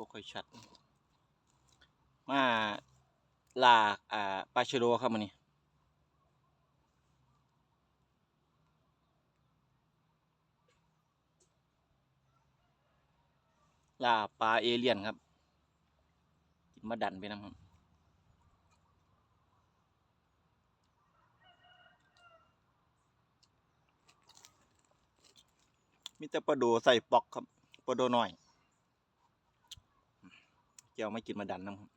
บ่ค่อยชัด มาลากอ่าปลาชโดครับมื้อนี้ลาปลาเอเลี่ยนครับ กินมาดันไปนำครับมีแต่ปลาโดใส่ปอกครับปลาโดน้อย เกี่ยวไม่กินมาดันน้ำครับ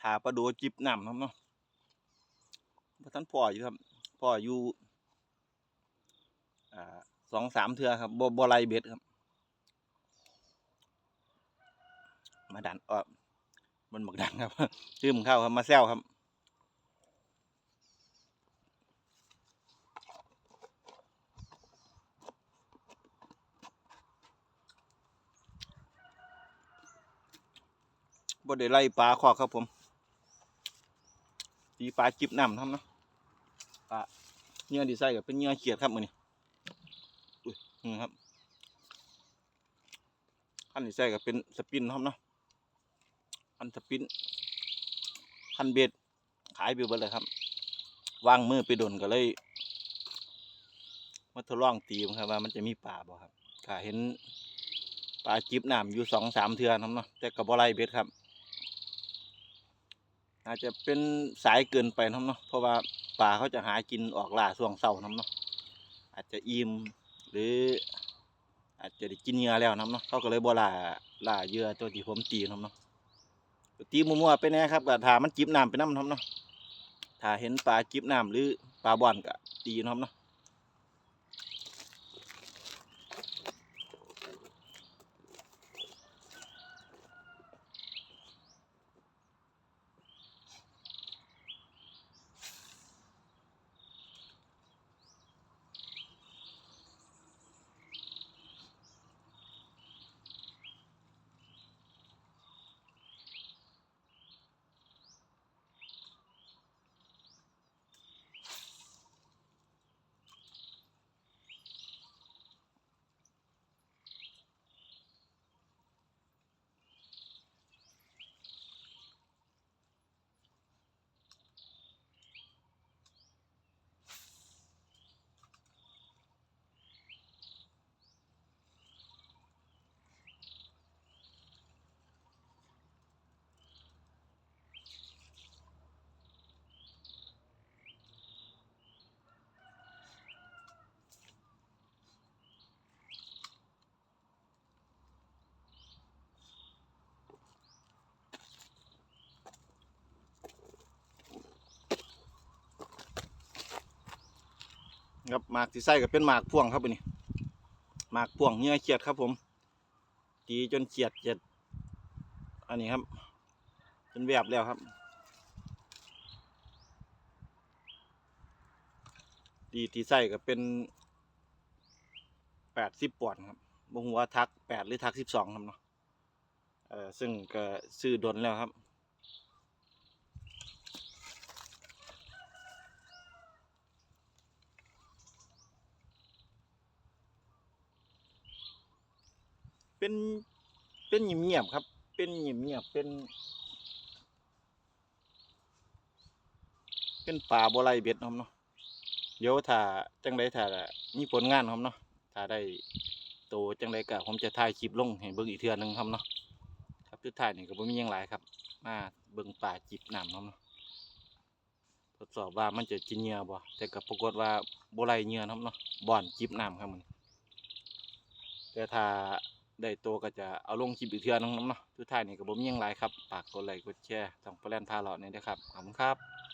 ถาปลาโดจิบน้ำครับเนาะท่านพ่ออยู่ครับพ่ออยู่สองสามเทือครับบบ่ไรเบ็ดครับ มาดันเออมันบักดันครับ ชื่อมเข้าครับมาแซวครับ บ่ได้ไล่ปลาขอกครับผมตีปลาจิบน้ำทำนะปลาเหงื่อดีไซน์กับเป็นเหงื่อเขียดครับมือนี้อุ้ยนี่ครับขั้นดีไซน์กับเป็นสปินครับนะขั้นสปินขั้นเบ็ดขายไปเบิดเลยครับวางมือไปโดนก็เลยมาทดลองตีมครับว่ามันจะมีปลาบ่ครับก็เห็นปลาจิบน้ำอยู่สองสามเทือครับเนาะแต่กับบ่ไรเบ็ดครับ อาจจะเป็นสายเกินไปน้ำเนาะเพราะว่าปลาเขาจะหากินออกล่าช่วงเช้าน้ำเนาะอาจจะอิ่มหรือ อาจจะได้กินเหยื่อแล้วน้ำเนาะเขาก็เลยบ่ล่าล่าเหยื่อตัวที่ผมตีน้ำเนาะตีมั่วๆไปแน่ครับก็ถ้ามันจิบน้ำไปน้ำน้ำเนาะถ้าเห็นปลาจิบน้ำหรือปลาบ่อนก็ตีน้ำเนาะ ครับหมากที่ใส่ก็เป็นหมากพ่วงครับอันนี้หมากพ่วงเหงื่อเขียดครับ ผมตีจนเขียดเขียด อันนี้ครับจนแวบแล้วครับตีที่ใส่ก็เป็นแปดสิบปอนด์ครับบ่หัวาทักแปดหรือทักสิบสองครับเนาะเออซึ่งก็ซื้อดนแล้วครับ เป็นเป็นเงียบๆครับ เป็นเงียบๆเป็น เป็นป่าบไรเบ็ดครับเนาะเดี๋ยวถ้าจังไดถ้ามีผลงานครับเนาะถ้าได้โตจังไดก็ผมจะถ่ายคลิปลงให้เบิ่งอีกเทือหนึงครับเนาะครับสุดท้ายนี่ก็บ่มียังหลายครับ มาเบิ่งป่าจิบน้ำครับเนาะทดสอบว่ามันจะกินเหยื่อบ่แต่ก็ปรากฏว่าบไรเหยื่อครับเนาะบ่อนจิบน้ำครับมันแต่ถ้า ได้ตัวก็จะเอาลงคลิปอีกเทื่อนึงเนาะทุกท่านนี่ก็บ่มีหยังหลายครับฝากกดไลค์กดแชร์ช่องปลาแลนพาเลาะนี่ยนะครับขอบคุณครับ